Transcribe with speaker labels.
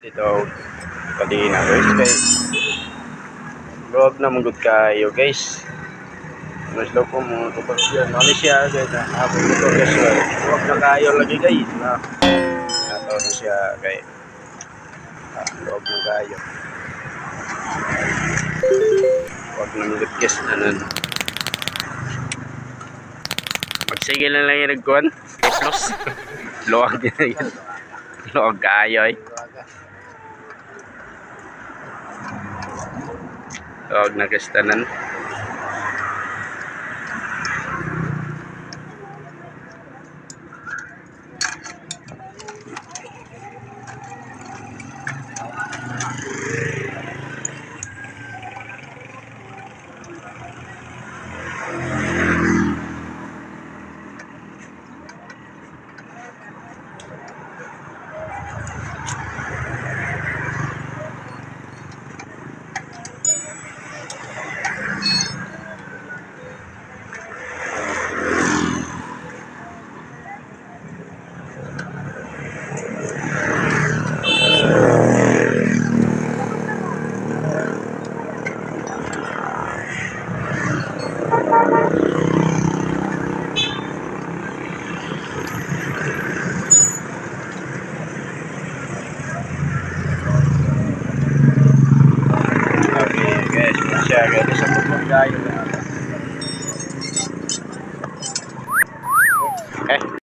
Speaker 1: Dito, kadina guys. Kay, Luwag na mong good kayo guys. Mas daw po mo kapag siya. Ano siya guys na habang ito guys. Luwag na kayo lagi guys. Na, nato na siya kay. Ah, luwag na kayo. Huwag na mong good guys. Ano, Magsigil na lang yung nagkuhan. Luwag na yun. Luwag kayo eh. Luwag na kastanan. Okay guys, siya guys. Kayo. Eh,